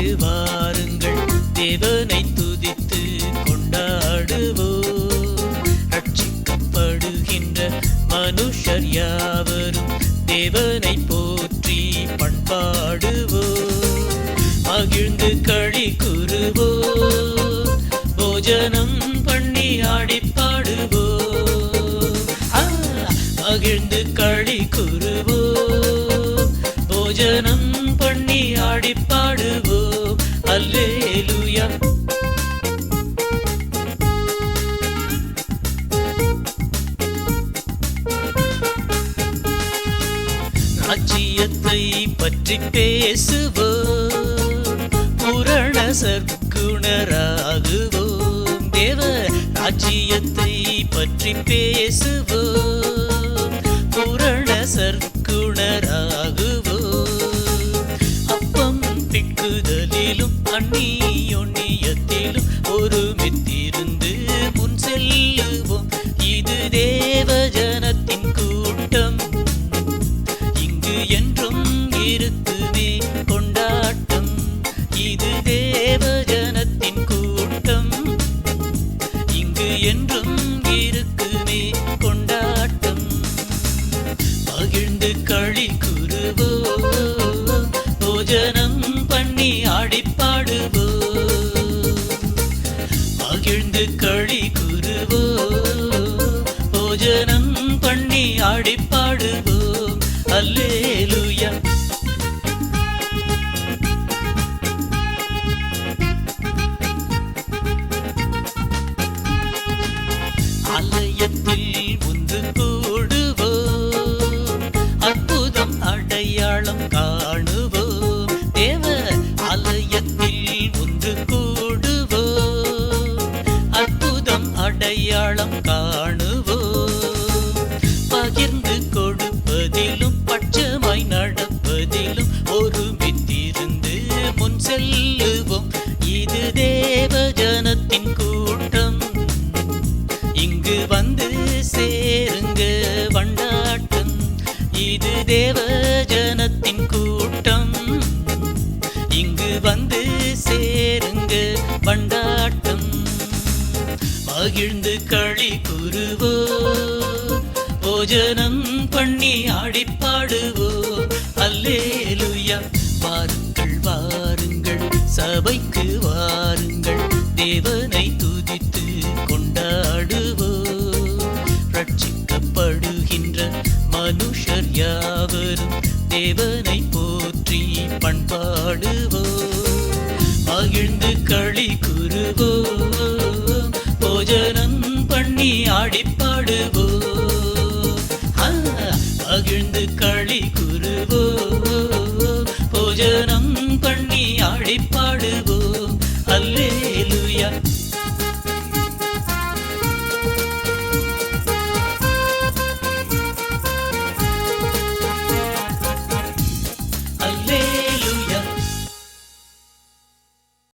சபைக்கு வாருங்கள். தேவனை துதித்து கொண்டாடுவோம் ரட்சிக்கப்படுகின்ற மனுஷர் யாவரும் தேவனை போற்றி பண்பாடுவோம் மகிழ்ந்து களி கூறுவோ. போஜனம் பண்ணி ஆடி பாடுவோம் மகிழ்ந்து களி கூறுவோ. போஜனம் ராஜ்யத்தை பற்றி பேசுவோம். புரண சற்குணராகுவோம். தேவ ராஜ்யத்தை பற்றி பேசுவோம். புரண சற்குணராகுவோம் மகிழ்ந்து களி கூறுவோ போஜனம் பண்ணி ஆடி அல்லே காணுவோம் பகிர்ந்து கொடுப்பதிலும் பட்சமாய் நடப்பதிலும் ஒருமித்திருந்து முன் செல்லுவோம். இது தேவ ஜனத்தின் கூட்டம். இங்கு வந்து சேருங்க வண்டாட்டம். இது தேவ ஜனத்தின் கூட்டம். மகிழ்ந்து களி கூறுவோ போஜனம் பண்ணி ஆடிப்பாடுவோ அல்லேலுயா வாருங்கள் வாருங்கள். சபைக்கு வாருங்கள். தேவனை துதித்து கொண்டாடுவோ ரட்சிக்கப்படுகின்ற மனுஷர் யாவரும் தேவனை போற்றி பண்பாடுவோ மகிழ்ந்து களி கூறுவோம் எழுந்து களி